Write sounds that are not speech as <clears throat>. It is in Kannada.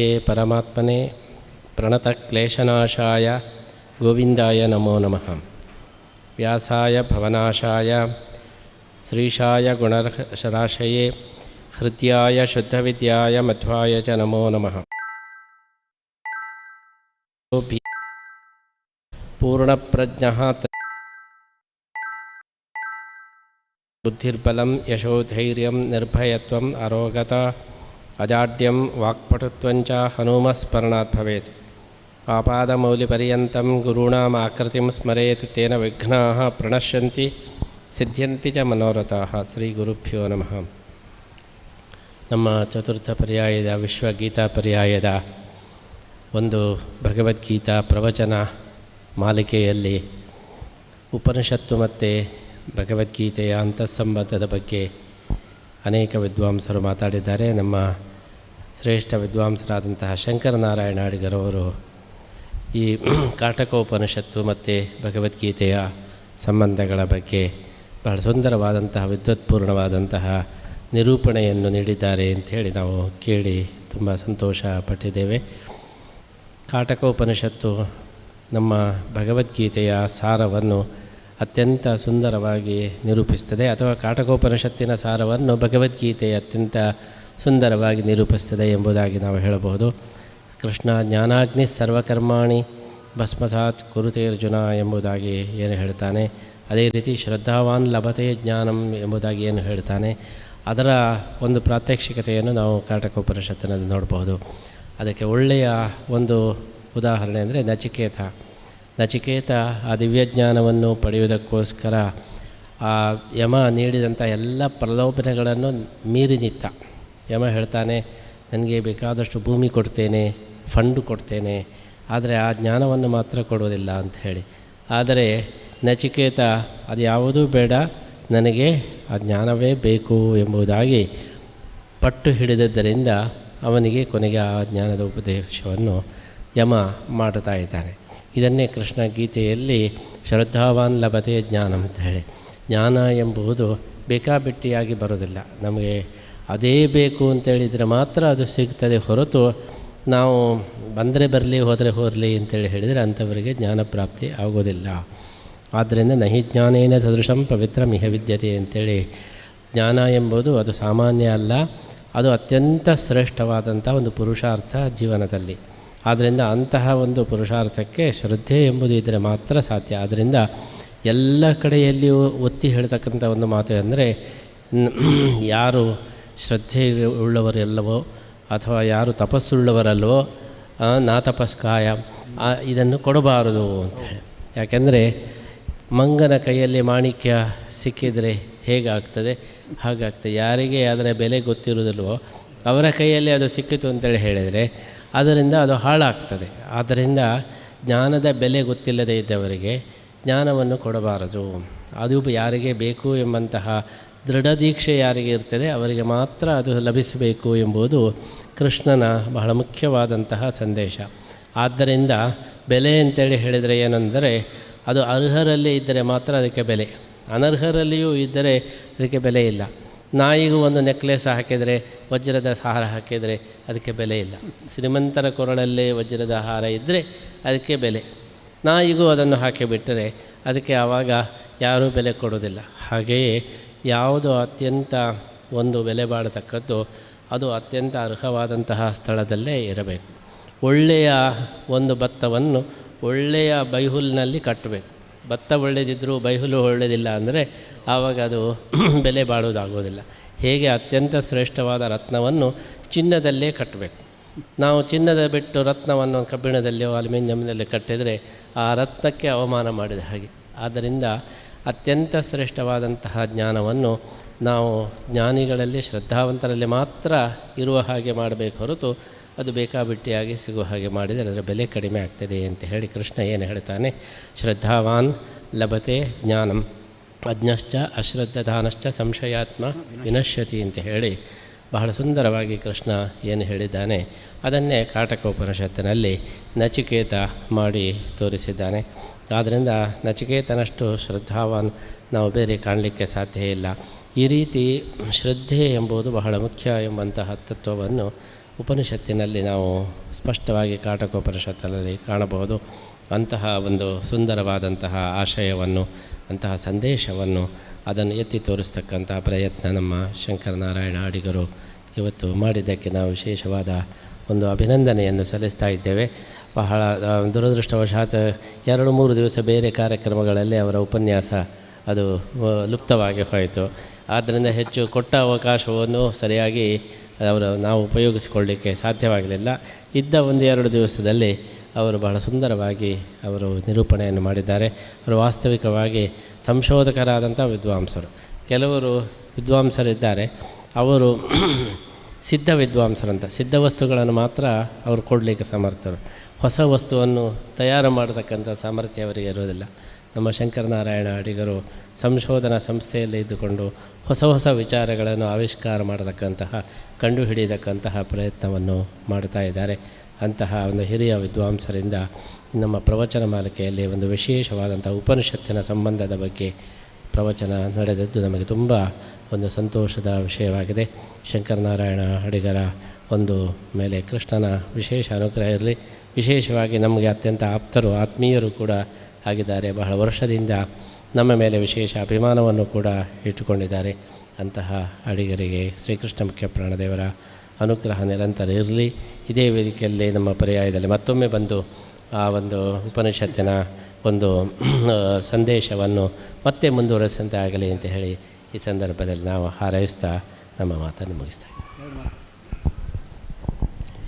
ये परमात्मने प्रणत क्लेशनाशाय गोविंदाय नमो नमः। व्यासाय भवनाशाय, श्रीशाय गुणराशये हृदयाय शुद्ध विद्याय मध्वाय च नमो नमः। पूर्ण प्रज्ञा बुद्धिर्बलं, यशोधैर्यं, निर्भयत्वम्, अरोगता ಅಜಾಡ್ಯಂ ವಾಕ್ಪಟುತ್ವಂಚ ಹನುಮಸ್ಮರಣಾತ್ ಭವೇತ್. ಆಪಾದಮೌಲಿಪರ್ಯಂతం ಗುರುಣಾಂ ಆಕೃತಿಂ ಸ್ಮರೇತ್ ತೇನ ವಿಘ್ನಾಃ ಪ್ರಣಶ್ಯಂತಿ ಸಿದ್ಧ್ಯಂತಿ ಚ ಮನೋರಥಾಃ. ಶ್ರೀ ಗುರುಭ್ಯೋ ನಮಃ. ನಮ್ಮ ಚತುರ್ಥ ಪರ್ಯಾಯದ ವಿಶ್ವಗೀತಾ ಪರ್ಯಾಯದ ಒಂದು ಭಗವದ್ಗೀತಾ ಪ್ರವಚನ ಮಾಲಿಕೆಯಲ್ಲಿ ಉಪನಿಷತ್ತು ಮತ್ತು ಭಗವದ್ಗೀತೆಯ ಅಂತಸ್ಸಂಬಂಧದ ಬಗ್ಗೆ ಅನೇಕ ವಿದ್ವಾಂಸರು ಮಾತಾಡಿದ್ದಾರೆ. ನಮ್ಮ ಶ್ರೇಷ್ಠ ವಿದ್ವಾಂಸರಾದಂತಹ ಶಂಕರನಾರಾಯಣ ಅಡಿಗರವರು ಈ ಕಾಟಕೋಪನಿಷತ್ತು ಮತ್ತು ಭಗವದ್ಗೀತೆಯ ಸಂಬಂಧಗಳ ಬಗ್ಗೆ ಬಹಳ ಸುಂದರವಾದಂತಹ, ವಿದ್ವತ್ಪೂರ್ಣವಾದಂತಹ ನಿರೂಪಣೆಯನ್ನು ನೀಡಿದ್ದಾರೆ ಅಂಥೇಳಿ ನಾವು ಕೇಳಿ ತುಂಬ ಸಂತೋಷ ಪಟ್ಟಿದ್ದೇವೆ. ಕಾಟಕೋಪನಿಷತ್ತು ನಮ್ಮ ಭಗವದ್ಗೀತೆಯ ಸಾರವನ್ನು ಅತ್ಯಂತ ಸುಂದರವಾಗಿ ನಿರೂಪಿಸ್ತದೆ ಅಥವಾ ಕಾಟಕೋಪನಿಷತ್ತಿನ ಸಾರವನ್ನು ಭಗವದ್ಗೀತೆ ಅತ್ಯಂತ ಸುಂದರವಾಗಿ ನಿರೂಪಿಸ್ತದೆ ಎಂಬುದಾಗಿ ನಾವು ಹೇಳಬಹುದು. ಕೃಷ್ಣ ಜ್ಞಾನಾಗ್ನಿ ಸರ್ವಕರ್ಮಾಣಿ ಭಸ್ಮಸಾತ್ ಕುರುತೇರ್ಜುನ ಎಂಬುದಾಗಿ ಏನು ಹೇಳ್ತಾನೆ. ಅದೇ ರೀತಿ ಶ್ರದ್ಧಾವಾನ್ ಲಭತೆ ಜ್ಞಾನಂ ಎಂಬುದಾಗಿ ಏನು ಹೇಳ್ತಾನೆ. ಅದರ ಒಂದು ಪ್ರಾತ್ಯಕ್ಷಿಕತೆಯನ್ನು ನಾವು ಕಾಟಕೋಪನಿಷತ್ತಿನಲ್ಲಿ ನೋಡಬಹುದು. ಅದಕ್ಕೆ ಒಳ್ಳೆಯ ಒಂದು ಉದಾಹರಣೆ ಅಂದರೆ ನಚಿಕೇತ. ನಚಿಕೇತ ಆ ದಿವ್ಯಜ್ಞಾನವನ್ನು ಪಡೆಯುವುದಕ್ಕೋಸ್ಕರ ಆ ಯಮ ನೀಡಿದಂಥ ಎಲ್ಲ ಪ್ರಲೋಭನೆಗಳನ್ನು ಮೀರಿ ನಿಂತ. ಯಮ ಹೇಳ್ತಾನೆ, ನನಗೆ ಬೇಕಾದಷ್ಟು ಭೂಮಿ ಕೊಡ್ತೇನೆ, ಫಂಡು ಕೊಡ್ತೇನೆ, ಆದರೆ ಆ ಜ್ಞಾನವನ್ನು ಮಾತ್ರ ಕೊಡುವುದಿಲ್ಲ ಅಂತ ಹೇಳಿ. ಆದರೆ ನಚಿಕೇತ, ಅದು ಯಾವುದೂ ಬೇಡ, ನನಗೆ ಆ ಜ್ಞಾನವೇ ಬೇಕು ಎಂಬುದಾಗಿ ಪಟ್ಟು ಹಿಡಿದದ್ದರಿಂದ ಅವನಿಗೆ ಕೊನೆಗೆ ಆ ಜ್ಞಾನದ ಉಪದೇಶವನ್ನು ಯಮ ಮಾಡುತ್ತಾ ಇದ್ದಾನೆ. ಇದನ್ನೇ ಕೃಷ್ಣ ಗೀತೆಯಲ್ಲಿ ಶ್ರದ್ಧಾವಾನ್ ಲಭತೆ ಜ್ಞಾನ ಅಂತ ಹೇಳಿ. ಜ್ಞಾನ ಎಂಬುದು ಬೇಕಾಬಿಟ್ಟಿಯಾಗಿ ಬರೋದಿಲ್ಲ ನಮಗೆ ಅದೇ ಬೇಕು ಅಂತೇಳಿದರೆ ಮಾತ್ರ ಅದು ಸಿಗ್ತದೆ ಹೊರತು ನಾವು ಬಂದರೆ ಬರಲಿ, ಹೋದರೆ ಹೋರಲಿ ಅಂತೇಳಿ ಹೇಳಿದರೆ ಅಂಥವರಿಗೆ ಜ್ಞಾನ ಪ್ರಾಪ್ತಿ ಆಗೋದಿಲ್ಲ. ಆದ್ದರಿಂದ ನಹಿ ಜ್ಞಾನೇನ ಸದೃಶಂ ಪವಿತ್ರ ಮಿಹವಿದ್ಯತೆ ಅಂತೇಳಿ ಜ್ಞಾನ ಎಂಬುದು ಅದು ಸಾಮಾನ್ಯ ಅಲ್ಲ, ಅದು ಅತ್ಯಂತ ಶ್ರೇಷ್ಠವಾದಂಥ ಒಂದು ಪುರುಷಾರ್ಥ ಜೀವನದಲ್ಲಿ. ಆದ್ದರಿಂದ ಅಂತಹ ಒಂದು ಪುರುಷಾರ್ಥಕ್ಕೆ ಶ್ರದ್ಧೆ ಎಂಬುದು ಇದ್ದರೆ ಮಾತ್ರ ಸಾಧ್ಯ. ಆದ್ದರಿಂದ ಎಲ್ಲ ಕಡೆಯಲ್ಲಿಯೂ ಒತ್ತಿ ಹೇಳ್ತಕ್ಕಂಥ ಒಂದು ಮಾತು ಅಂದರೆ ಯಾರು ಶ್ರದ್ಧೆ ಉಳ್ಳವರೆಲ್ಲವೋ ಅಥವಾ ಯಾರು ತಪಸ್ಸುಳ್ಳವರಲ್ವೋ ನಾ ತಪಸ್ಕಾಯ ಇದನ್ನು ಕೊಡಬಾರದು ಅಂಥೇಳಿ ಯಾಕೆಂದರೆ ಮಂಗನ ಕೈಯಲ್ಲಿ ಮಾಣಿಕ್ಯ ಸಿಕ್ಕಿದರೆ ಹೇಗಾಗ್ತದೆ? ಹಾಗಾಗ್ತದೆ. ಯಾರಿಗೆ ಅದರ ಬೆಲೆ ಗೊತ್ತಿರುವುದಿಲ್ವೋ, ಅವರ ಕೈಯಲ್ಲಿ ಅದು ಸಿಕ್ಕಿತು ಅಂತೇಳಿ ಹೇಳಿದರೆ ಅದರಿಂದ ಅದು ಹಾಳಾಗ್ತದೆ. ಆದ್ದರಿಂದ ಜ್ಞಾನದ ಬೆಲೆ ಗೊತ್ತಿಲ್ಲದೇ ಇದ್ದವರಿಗೆ ಜ್ಞಾನವನ್ನು ಕೊಡಬಾರದು. ಅದು ಯಾರಿಗೆ ಬೇಕು ಎಂಬಂತಹ ದೃಢ ದೀಕ್ಷೆ ಯಾರಿಗೆ ಇರ್ತದೆ, ಅವರಿಗೆ ಮಾತ್ರ ಅದು ಲಭಿಸಬೇಕು ಎಂಬುದು ಕೃಷ್ಣನ ಬಹಳ ಮುಖ್ಯವಾದಂತಹ ಸಂದೇಶ. ಆದ್ದರಿಂದ ಬೆಲೆ ಅಂತೇಳಿ ಹೇಳಿದರೆ ಏನೆಂದರೆ, ಅದು ಅರ್ಹರಲ್ಲಿ ಇದ್ದರೆ ಮಾತ್ರ ಅದಕ್ಕೆ ಬೆಲೆ. ಅನರ್ಹರಲ್ಲಿಯೂ ಇದ್ದರೆ ಅದಕ್ಕೆ ಬೆಲೆ ಇಲ್ಲ. ನಾಯಿಗೂ ಒಂದು ನೆಕ್ಲೆಸ್ ಹಾಕಿದರೆ ವಜ್ರದ ಹಾರ ಹಾಕಿದರೆ ಅದಕ್ಕೆ ಬೆಲೆ ಇಲ್ಲ. ಶ್ರೀಮಂತರ ಕೊರಳಲ್ಲೇ ವಜ್ರದ ಹಾರ ಇದ್ದರೆ ಅದಕ್ಕೆ ಬೆಲೆ. ನಾಯಿಗೂ ಅದನ್ನು ಹಾಕಿಬಿಟ್ಟರೆ ಅದಕ್ಕೆ ಆವಾಗ ಯಾರೂ ಬೆಲೆ ಕೊಡೋದಿಲ್ಲ ಹಾಗೆಯೇ ಯಾವುದು ಅತ್ಯಂತ ಒಂದು ಬೆಲೆ ಬಾಳತಕ್ಕದ್ದು ಅದು ಅತ್ಯಂತ ಅರ್ಹವಾದಂತಹ ಸ್ಥಳದಲ್ಲೇ ಇರಬೇಕು. ಒಳ್ಳೆಯ ಒಂದು ಭತ್ತವನ್ನು ಒಳ್ಳೆಯ ಬೈಹುಲ್ನಲ್ಲಿ ಕಟ್ಟಬೇಕು. ಭತ್ತ ಒಳ್ಳೆಯದಿದ್ದರೂ ಬೈಹುಲು ಒಳ್ಳೆಯದಿಲ್ಲ ಅಂದರೆ ಆವಾಗ ಅದು <clears throat> ಬೆಲೆ ಬಾಳುವುದಾಗೋದಿಲ್ಲ ಹೇಗೆ ಅತ್ಯಂತ ಶ್ರೇಷ್ಠವಾದ ರತ್ನವನ್ನು ಚಿನ್ನದಲ್ಲೇ ಕಟ್ಟಬೇಕು. ನಾವು ಚಿನ್ನದ ಬಿಟ್ಟು ರತ್ನವನ್ನು ಕಬ್ಬಿಣದಲ್ಲಿಯೋ ಅಲ್ಯೂಮಿನಿಯಂನಲ್ಲಿ ಕಟ್ಟಿದರೆ ಆ ರತ್ನಕ್ಕೆ ಅವಮಾನ ಮಾಡಿದ ಹಾಗೆ. ಆದ್ದರಿಂದ ಅತ್ಯಂತ ಶ್ರೇಷ್ಠವಾದಂತಹ ಜ್ಞಾನವನ್ನು ನಾವು ಜ್ಞಾನಿಗಳಲ್ಲಿ ಶ್ರದ್ಧಾವಂತರಲ್ಲಿ ಮಾತ್ರ ಇರುವ ಹಾಗೆ ಮಾಡಬೇಕು ಹೊರತು ಅದು ಬೇಕಾಬಿಟ್ಟಿಯಾಗಿ ಸಿಗುವ ಹಾಗೆ ಮಾಡಿದರೆ ಅದರ ಬೆಲೆ ಕಡಿಮೆ ಆಗ್ತದೆ ಅಂತ ಹೇಳಿ ಕೃಷ್ಣ ಏನು ಹೇಳ್ತಾನೆ? ಶ್ರದ್ಧಾವಾನ್ ಲಭತೆ ಜ್ಞಾನಂ. ಅಜ್ಞಶ್ಚ ಅಶ್ರದ್ಧಾನಶ್ಚ ಸಂಶಯಾತ್ಮ ವಿನಶ್ಯತಿ ಅಂತ ಹೇಳಿ ಬಹಳ ಸುಂದರವಾಗಿ ಕೃಷ್ಣ ಏನು ಹೇಳಿದ್ದಾನೆ? ಅದನ್ನೇ ಕಾಟಕೋಪನಿಷತ್ತಿನಲ್ಲಿ ನಚಿಕೇತ ಮಾಡಿ ತೋರಿಸಿದ್ದಾನೆ. ಆದ್ದರಿಂದ ನಚಿಕೇತನಷ್ಟು ಶ್ರದ್ಧಾವಾನ್ ನಾವು ಬೇರೆ ಕಾಣಲಿಕ್ಕೆ ಸಾಧ್ಯ ಇಲ್ಲ. ಈ ರೀತಿ ಶ್ರದ್ಧೆ ಎಂಬುದು ಬಹಳ ಮುಖ್ಯ ಎಂಬಂತಹ ತತ್ವವನ್ನು ಉಪನಿಷತ್ತಿನಲ್ಲಿ ನಾವು ಸ್ಪಷ್ಟವಾಗಿ ಕಾಟಕೋಪನಿಷತ್ತಿನಲ್ಲಿ ಕಾಣಬಹುದು. ಅಂತಹ ಒಂದು ಸುಂದರವಾದಂತಹ ಆಶಯವನ್ನು, ಅಂತಹ ಸಂದೇಶವನ್ನು ಅದನ್ನು ಎತ್ತಿ ತೋರಿಸ್ತಕ್ಕಂತಹ ಪ್ರಯತ್ನ ನಮ್ಮ ಶಂಕರನಾರಾಯಣ ಅಡಿಗರು ಇವತ್ತು ಮಾಡಿದ್ದಕ್ಕೆ ನಾವು ವಿಶೇಷವಾದ ಒಂದು ಅಭಿನಂದನೆಯನ್ನು ಸಲ್ಲಿಸ್ತಾ ಇದ್ದೇವೆ. ಬಹಳ ದುರದೃಷ್ಟವಶಾತ್ ಎರಡು ಮೂರು ದಿವಸ ಬೇರೆ ಕಾರ್ಯಕ್ರಮಗಳಲ್ಲಿ ಅವರ ಉಪನ್ಯಾಸ ಅದು ಲುಪ್ತವಾಗಿ ಹೋಯಿತು. ಆದ್ದರಿಂದ ಹೆಚ್ಚು ಕೊಟ್ಟ ಅವಕಾಶವನ್ನು ಸರಿಯಾಗಿ ಅವರು ನಾವು ಉಪಯೋಗಿಸಿಕೊಳ್ಳಲಿಕ್ಕೆ ಸಾಧ್ಯವಾಗಲಿಲ್ಲ. ಇದ್ದ ಒಂದು ಎರಡು ದಿವಸದಲ್ಲಿ ಅವರು ಬಹಳ ಸುಂದರವಾಗಿ ಅವರು ನಿರೂಪಣೆಯನ್ನು ಮಾಡಿದ್ದಾರೆ. ಅವರು ವಾಸ್ತವಿಕವಾಗಿ ಸಂಶೋಧಕರಾದಂಥ ವಿದ್ವಾಂಸರು. ಕೆಲವರು ವಿದ್ವಾಂಸರಿದ್ದಾರೆ. ಅವರು <clears throat> ಸಿದ್ಧ ವಿದ್ವಾಂಸರಂತ. ಸಿದ್ಧ ವಸ್ತುಗಳನ್ನು ಮಾತ್ರ ಅವರು ಕೊಡಲಿಕ್ಕೆ ಸಮರ್ಥರು. ಹೊಸ ವಸ್ತುವನ್ನು ತಯಾರು ಮಾಡತಕ್ಕಂಥ ಸಾಮರ್ಥ್ಯ ಅವರಿಗೆ ಇರುವುದಿಲ್ಲ. ನಮ್ಮ ಶಂಕರನಾರಾಯಣ ಅಡಿಗರು ಸಂಶೋಧನಾ ಸಂಸ್ಥೆಯಲ್ಲಿ ಇದ್ದುಕೊಂಡು ಹೊಸ ಹೊಸ ವಿಚಾರಗಳನ್ನು ಆವಿಷ್ಕಾರ ಮಾಡತಕ್ಕಂತಹ, ಕಂಡುಹಿಡಿಯತಕ್ಕಂತಹ ಪ್ರಯತ್ನವನ್ನು ಮಾಡ್ತಾ ಇದ್ದಾರೆ. ಅಂತಹ ಒಂದು ಹಿರಿಯ ವಿದ್ವಾಂಸರಿಂದ ನಮ್ಮ ಪ್ರವಚನ ಮಾಲಿಕೆಯಲ್ಲಿ ಒಂದು ವಿಶೇಷವಾದಂಥ ಉಪನಿಷತ್ತಿನ ಸಂಬಂಧದ ಬಗ್ಗೆ ಪ್ರವಚನ ನಡೆದದ್ದು ನಮಗೆ ತುಂಬ ಒಂದು ಸಂತೋಷದ ವಿಷಯವಾಗಿದೆ. ಶಂಕರನಾರಾಯಣ ಅಡಿಗರ ಒಂದು ಮೇಲೆ ಕೃಷ್ಣನ ವಿಶೇಷ ಅನುಗ್ರಹ ಇರಲಿ. ವಿಶೇಷವಾಗಿ ನಮಗೆ ಅತ್ಯಂತ ಆಪ್ತರು, ಆತ್ಮೀಯರು ಕೂಡ ಆಗಿದ್ದಾರೆ ಬಹಳ ವರ್ಷದಿಂದ ನಮ್ಮ ಮೇಲೆ ವಿಶೇಷ ಅಭಿಮಾನವನ್ನು ಕೂಡ ಇಟ್ಟುಕೊಂಡಿದ್ದಾರೆ. ಅಂತಹ ಅಡಿಗರಿಗೆ ಶ್ರೀಕೃಷ್ಣ ಮುಖ್ಯ ಪ್ರಾಣದೇವರ ಅನುಗ್ರಹ ನಿರಂತರ ಇರಲಿ. ಇದೇ ವೇದಿಕೆಯಲ್ಲಿ ನಮ್ಮ ಪರ್ಯಾಯದಲ್ಲಿ ಮತ್ತೊಮ್ಮೆ ಬಂದು ಆ ಒಂದು ಉಪನಿಷತ್ತಿನ ಒಂದು ಸಂದೇಶವನ್ನು ಮತ್ತೆ ಮುಂದುವರೆಸಂತೆ ಆಗಲಿ ಅಂತ ಹೇಳಿ ಈ ಸಂದರ್ಭದಲ್ಲಿ ನಾವು ಹಾರೈಸ್ತಾ ನಮ್ಮ ಮಾತನ್ನು ಮುಗಿಸ್ತಾ ಇದ್ದೀವಿ.